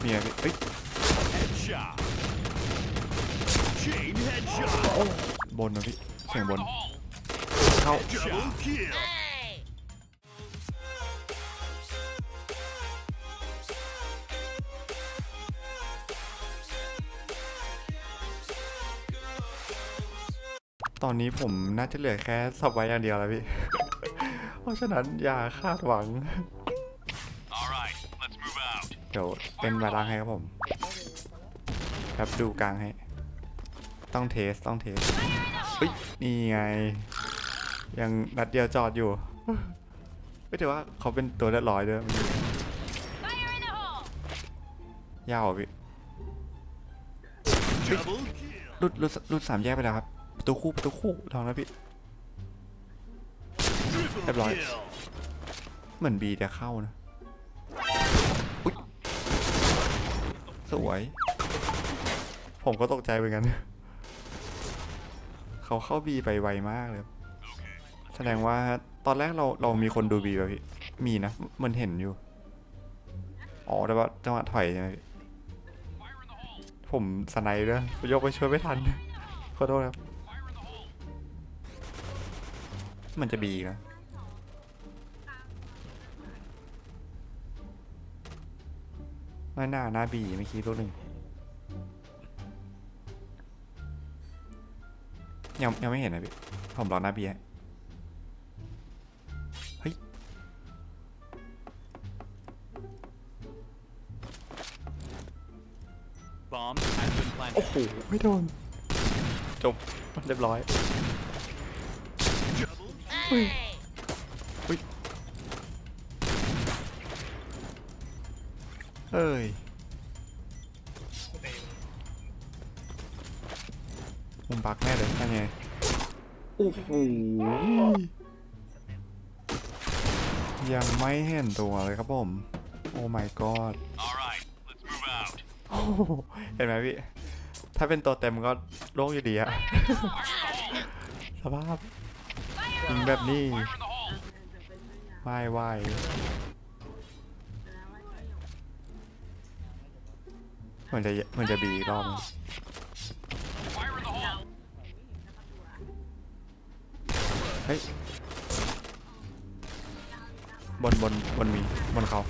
เมีอะไรพี่เฮ้ยบนนะพี่เสียงบน เข้าตอนนี้ผมน่าจะเหลือแค่สับไว้อย่างเดียวแล้วพี่ เพราะฉะนั้นอย่าคาดหวัง เดี๋ยวเป็นมาล้างให้ครับผมครับดูกลางให้ ต้องเทสต้องเทสเฮ้ยนี่ไง ยังนัดเดียวจอดอยู่ไม่ถือว่าเขาเป็นตัวเรียบร้อยด้วยยาวพี่รุดรุดรุดสามแยกไปแล้วครับประตูคู่ประตูคู่ลองนะพี่ Triple Headlight. kill. เหมือนบีจะเข้านะ สวย ผมก็ตกใจเหมือนกัน เขาเข้าบีไปไวมากเลย แสดงว่าตอนแรกเราเรามีคนดูบีป่ะพี่มีนะมันเห็นอยู่ อ๋อแต่ว่าจังหวะถอยใช่ไหมผมสไนด์ด้วยยกไปช่วยไม่ทัน ขอโทษครับ มันจะบีนะ น้อยหน้าหน้าบีเมื่อกี้ตัวหนึ่งยังยังไม่เห็นนะพี่ ผมรอหน้าบีให้เฮ้ย Bomb has been โอ้ planted. โห ไม่โดน จบเรียบร้อย Double Hey! เอ้ยมุมบักแน่เลยนั่นไงโอ้โหยังไม่เห็นตัวเลยครับผม โอ้ my god All right, let's move out. โอ้โหเห็นไหมพี่ ถ้าเป็นตัวเต็มก็โล่งอยู่ดีอะสภาพยิงแบบนี้ไม่ไหว เหมือนจะเหมือนจะบีรอบนึงเฮ้ยบนบนบนมีบนเขา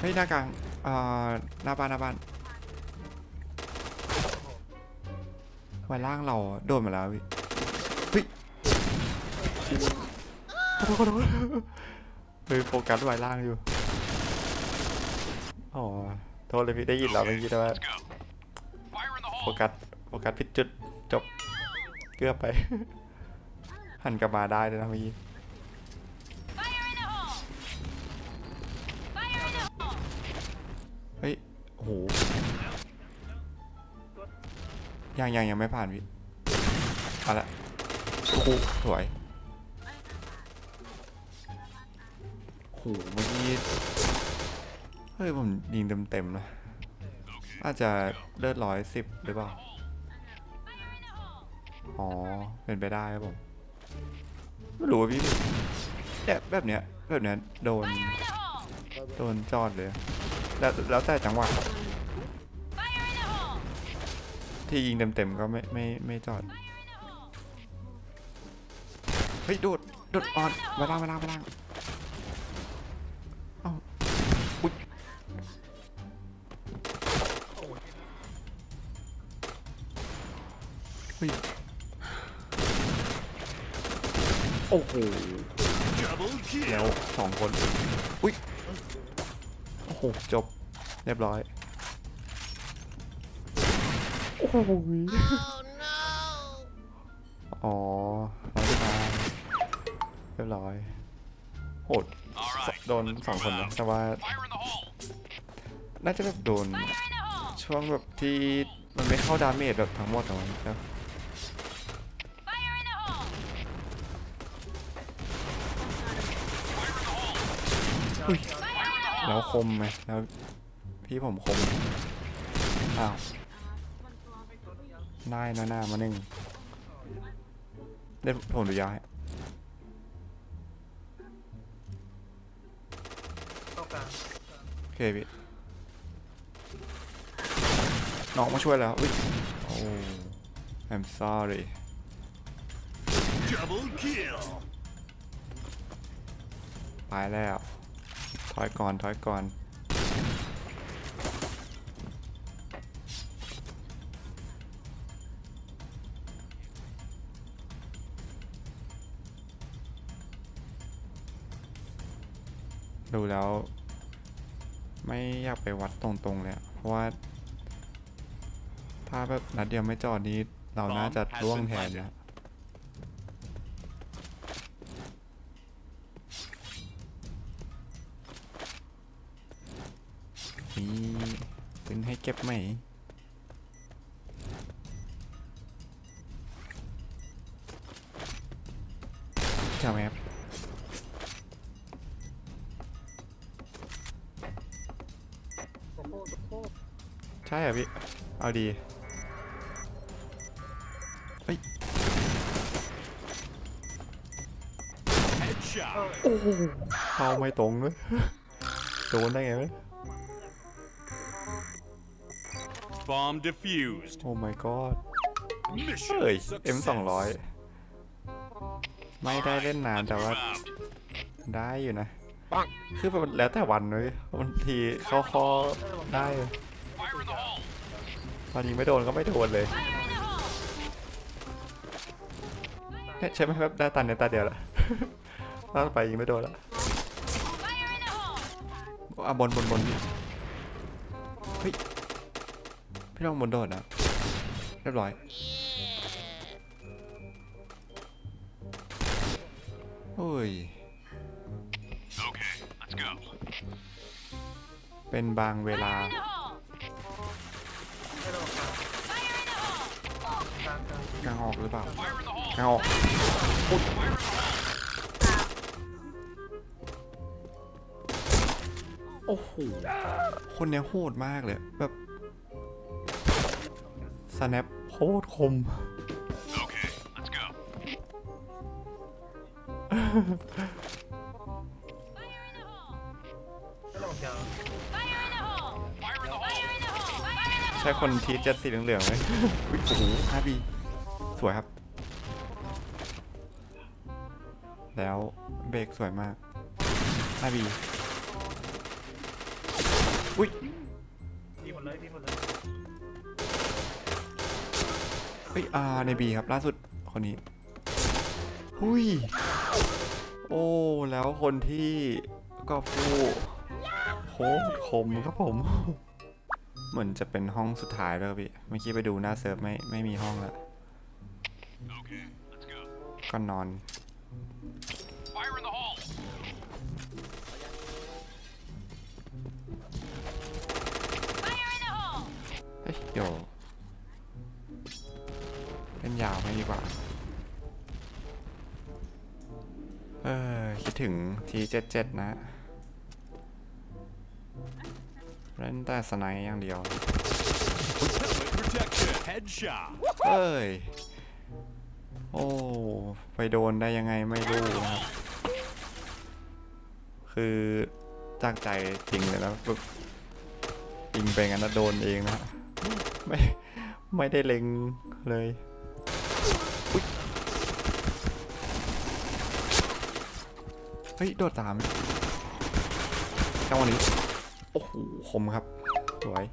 เฮ้ยหน้ากลางอ่อหน้าบ้านหน้าบ้านไว้ล่างเราโดนมาแล้วพี่เฮ้ยขอโทษขอโทษเฮ้ยโฟกัสไว้ล่างอยู่ อ๋อโทษเลยพี่ได้ยินเราเมื่อกี้แต่ว่า โฟกัส โฟกัสผิดจุดจบ เกือบไป หันกลับมาได้เลยนะเมื่อกี้ เฮ้ย โอ้โห ยังยังยังไม่ผ่านพี่เอาละโอ้โหสวยโอ้โหเมื่อกี้ เฮ้ยผมยิงเต็มเต็มๆนะอาจจะเลือดร้อยสิบหรือเปล่า อ๋อ เป็นไปได้ครับผม ไม่รู้ว่าพี่แบบแบบเนี้ยแบบเนี้ยโดน โดนจอดเลย แล้วแล้วแต่จังหวะที่ยิงเต็มๆก็ไม่ไม่ไม่จอด เฮ้ย โดด โดดออนมาล่างมาล่างมาล่าง โอ้โห Double แล้ว kill. สองคน อุ้ย โอ้โห จบ เรียบร้อย โอ้โหอ๋อร้อยตายเรียบร้อย โหด All ส right, โดน let's สอง move คนนะ out. แต่ว่า Fire in the hole. น่าจะแบบโดน Fire in the hole! ช่วงแบบที่มันไม่เข้าดาเมจแบบทั้งหมดของมันนะ แล้วคมไหมแล้วพี่ผมคมอ้าวได้นะหน้ามาหนึ่งเดี๋ยวผมดูยาให้เข้ากลางเคพี่น้องมาช่วยแล้วอุ๊ยโอ้ I'm sorry Double kill. ไปแล้ว ถอยก่อน ถอยก่อน ดูแล้ว ไม่อยากไปวัดตรงๆเลย เพราะว่า ถ้าแบบนัดเดียวไม่จอดนี้ เราน่าจะร่วงแทนนะ ปืนให้เก็บไหมใช่ไหมครับใช่เหรอพี่ เอาดี เฮ้ย Headshot. เข้าไม่ตรงเลย โดนได้ไงวะ Bomb defused. โอ้ my god Mission เฮ้ย M success. 2 0 0ไม่ได้เล่นนาน Let's แต่ว่า move out. ได้อยู่นะ คือแบบแล้วแต่วันเลยบางทีเข้าคอได้เลย Fire in the hole. ตอนยิงไม่โดนก็ไม่โดนเลย Fire in the hole! เนี่ยใช่ไหมแบบได้ตันในตาเดียวละล่าไปยิงไม่โดนละ Fire in the hole! อะบนบนบน พี่ลองบนโดดนะเรียบร้อย โอ้ย เป็นบางเวลา กลางออกหรือเปล่า กลางออก Fire in the hole. โอ้โห คนเนี้ยโหดมากเลย แบบ สแนปโคตรคม Okay, let's go. Fire in the hole! Fire in the hole! Fire in the hole. Fire in the hole! Fire in the ใช่คนทีเจ็ดสีเหลืองๆไหมอุ๊ยโอ้โหห้าบีสวยครับ แล้วเบรกสวยมากห้าบี อุ้ย ฮ้ยอาในบีครับล่าสุดคนนี้หุยโอ้แล้วคนที่ก็ฟูโคตรคมครับผม เหมือนจะเป็นห้องสุดท้ายแล้วพี่เมื่อกี้ไปดูหน้าเซิร์ฟไม่ไม่มีห้องแล้ว Okay, let's go. ก็นอน Fire in the hole. Fire in the hole! เฮ้ยเดี๋ยวเล่นยาวไม่ดีกว่า เออ คิดถึงทีเจ็ดเจ็ดนะเล่นแต่สไนอย่างเดียว เอ้ย โอ้ ไปโดนได้ยังไงไม่รู้นะครับ คือจากใจจริงเลยนะแบบยิงไปงั้นนะโดนเองนะ ไม่ ไม่ได้เล็งเลย เฮ้ย โดดตามจังหวะนี้ โอ้โหคมครับ สวย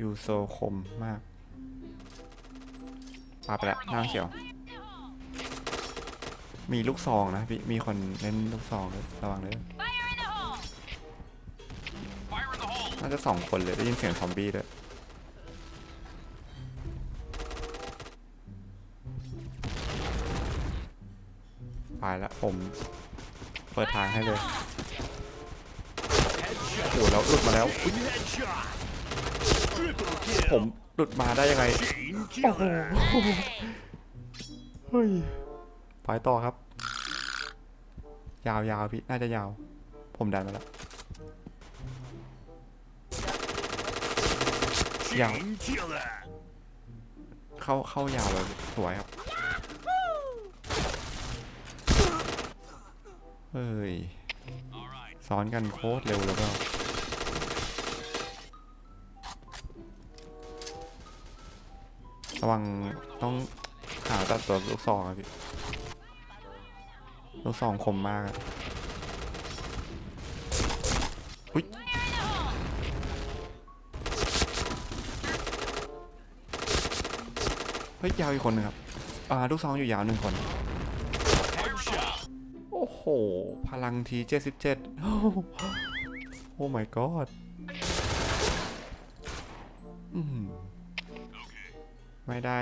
ยูโซคมมากปาไปแล้วน้ำเขียว มีลูกซองนะพี่ มีคนเล่นลูกซองเลยระวังเลยน่าจะสองคนเลยได้ยินเสียงซอมบี้ด้วย ไปแล้วผมเปิดทางให้เลย Headshot. โอ้โหแล้วหลุดมาแล้วอุ๊ย Headshot. Triple kill. ผมหลุดมาได้ยังไง Chain โอ้โห killer. เฮ้ยไปต่อครับ ยาวๆพี่ น่าจะยาว ผมดันมาแล้ว ยาว Chain killer. เข้าเข้ายาวเลยสวยครับ เฮ้ย All right. ซ้อนกันโคตรเร็วแล้วก็ระวังต้องหาตัดตัวลูกซองอะพี่ ลูกซองคมมากอะอุ้ยเฮ้ยยาวอีกคนหนึงครับ อ่า ลูกซองอยู่ยาวหนึ่งคน ห พลังทีเจ็ดสิบเจ็ดโอ้ my god ไม่ได้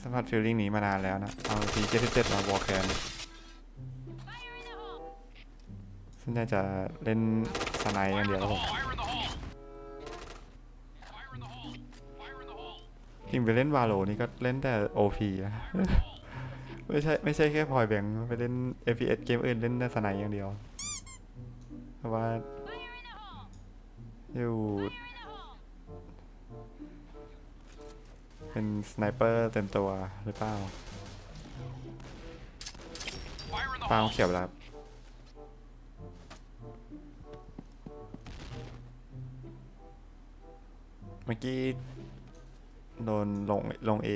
สัมผัสฟีลลิ่งนี้มานานแล้วนะ เอาทีเจ็ดสิบเจ็ดมาวอลแคนซึ่งน่าจะเล่นสไนด์อย่างเดียวครับผมจริงไปเล่นวาโลนี่ก็เล่นแต่ OP นะ ไม่ใช่ไม่ใช่แค่พลอยแบงไปเล่น FPS เกมอื่นเล่นแต่สนด์อย่างเดียวเพราะว่าอยู่เป็นสไนเปอร์เต็มตัวหรือเปล่าเปาล์ม hole. เขียวแล้วครับเมื่อกี้โดนลงลงเอ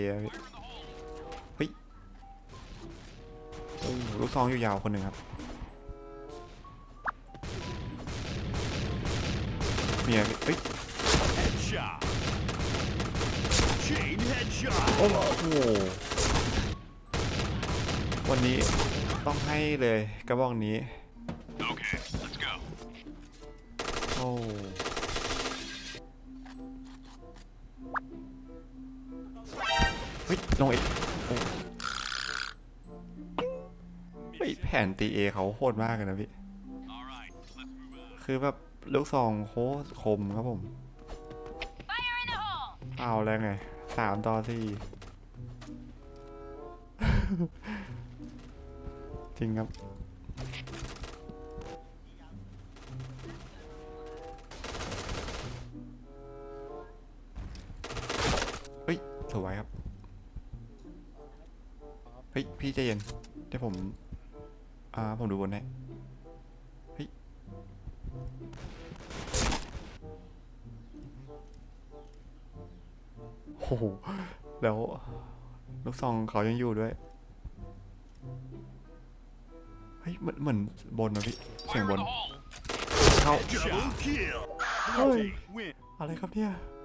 ลูกซองอยู่ยาวคนหนึ่งครับ เมียเฮ้ย Headshot. Chain headshot. โอ้โหวันนี้ต้องให้เลยกระบอกนี้ Okay, let's go. โอ้เฮ้ยลงอีก ยแผ่นตีเอเขาโคตรมากเลยนะพี่ คือแบบลูกซองโคตรคมครับผม เอาแล้วไงสามต่อสี่จริงครับเฮ้ยสวยครับ เฮ้ย พี่ใจเย็นเดี๋ยวผม อ่าผมดูบนให้เฮ้ยโอ้โหแล้วลูกซองเขายังอยู่ด้วย เฮ้ยเหมือนเหมือนบนนะพี่เสียง Fire บ in น the hole. เข้า Double kill. Oi. Win. อะไรครับเนี่ย Oh,